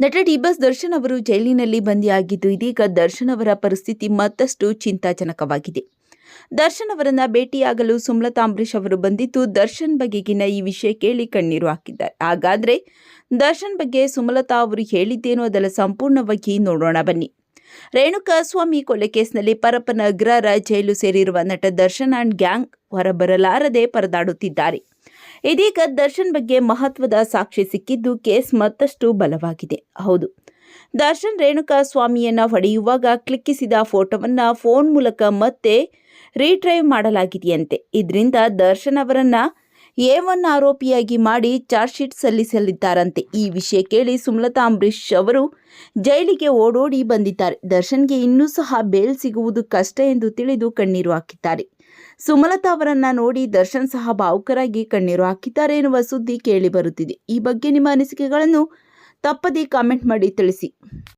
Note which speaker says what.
Speaker 1: ನಟ ಡಿಬಾಸ್ ದರ್ಶನ್ ಅವರು ಜೈಲಿನಲ್ಲಿ ಬಂದಿಯಾಗಿದ್ದು ಇದೀಗ ದರ್ಶನ್ ಅವರ ಪರಿಸ್ಥಿತಿ ಮತ್ತಷ್ಟು ಚಿಂತಾಜನಕವಾಗಿದೆ. ದರ್ಶನ್ ಅವರನ್ನ ಭೇಟಿಯಾಗಲು ಸುಮಲತಾ ಅಂಬರೀಶ್ ಅವರು ಬಂದಿದ್ದು ದರ್ಶನ್ ಬಗೆಗಿನ ಈ ವಿಷಯ ಕೇಳಿ ಕಣ್ಣೀರು ಹಾಕಿದ್ದಾರೆ. ಹಾಗಾದ್ರೆ ದರ್ಶನ್ ಬಗ್ಗೆ ಸುಮಲತಾ ಅವರು ಹೇಳಿದ್ದೇನು ಅದರ ಸಂಪೂರ್ಣವಾಗಿ ನೋಡೋಣ ಬನ್ನಿ. ರೇಣುಕಾ ಸ್ವಾಮಿ ಕೊಲೆ ಕೇಸ್ನಲ್ಲಿ ಪರಪ್ಪನ ಅಗ್ರಹಾರ ಜೈಲು ಸೇರಿರುವ ನಟ ದರ್ಶನ್ ಅಂಡ್ ಗ್ಯಾಂಗ್ ಹೊರಬರಲಾರದೆ ಪರದಾಡುತ್ತಿದ್ದಾರೆ. ಇದೀಗ ದರ್ಶನ್ ಬಗ್ಗೆ ಮಹತ್ವದ ಸಾಕ್ಷಿ ಸಿಕ್ಕಿದ್ದು ಕೇಸ್ ಮತ್ತಷ್ಟು ಬಲವಾಗಿದೆ. ಹೌದು. ದರ್ಶನ್ ರೇಣುಕಾ ಸ್ವಾಮಿಯನ್ನ ಹೊಡೆಯುವಾಗ ಕ್ಲಿಕ್ಕಿಸಿದ ಫೋಟೋವನ್ನ ಫೋನ್ ಮೂಲಕ ಮತ್ತೆ ರೀಟ್ರೈವ್ ಮಾಡಲಾಗಿದೆಯಂತೆ. ಇದರಿಂದ ದರ್ಶನ್ ಅವರನ್ನ ಎ ಒನ್ ಆರೋಪಿಯಾಗಿ ಮಾಡಿ ಚಾರ್ಜ್ಶೀಟ್ ಸಲ್ಲಿಸಲಿದ್ದಾರಂತೆ. ಈ ವಿಷಯ ಕೇಳಿ ಸುಮಲತಾ ಅಂಬರೀಶ್ ಅವರು ಜೈಲಿಗೆ ಓಡೋಡಿ ಬಂದಿದ್ದಾರೆ. ದರ್ಶನ್ಗೆ ಇನ್ನೂ ಸಹ ಬೇಲ್ ಸಿಗುವುದು ಕಷ್ಟ ಎಂದು ತಿಳಿದು ಕಣ್ಣೀರು ಹಾಕಿದ್ದಾರೆ. ಸುಮಲತಾ ಅವರನ್ನ ನೋಡಿ ದರ್ಶನ್ ಸಹ ಭಾವುಕರಾಗಿ ಕಣ್ಣೀರು ಹಾಕಿದ್ದಾರೆ ಎನ್ನುವ ಸುದ್ದಿ ಕೇಳಿ ಬರುತ್ತಿದೆ. ಈ ಬಗ್ಗೆ ನಿಮ್ಮ ಅನಿಸಿಕೆಗಳನ್ನು ತಪ್ಪದೇ ಕಾಮೆಂಟ್ ಮಾಡಿ ತಿಳಿಸಿ.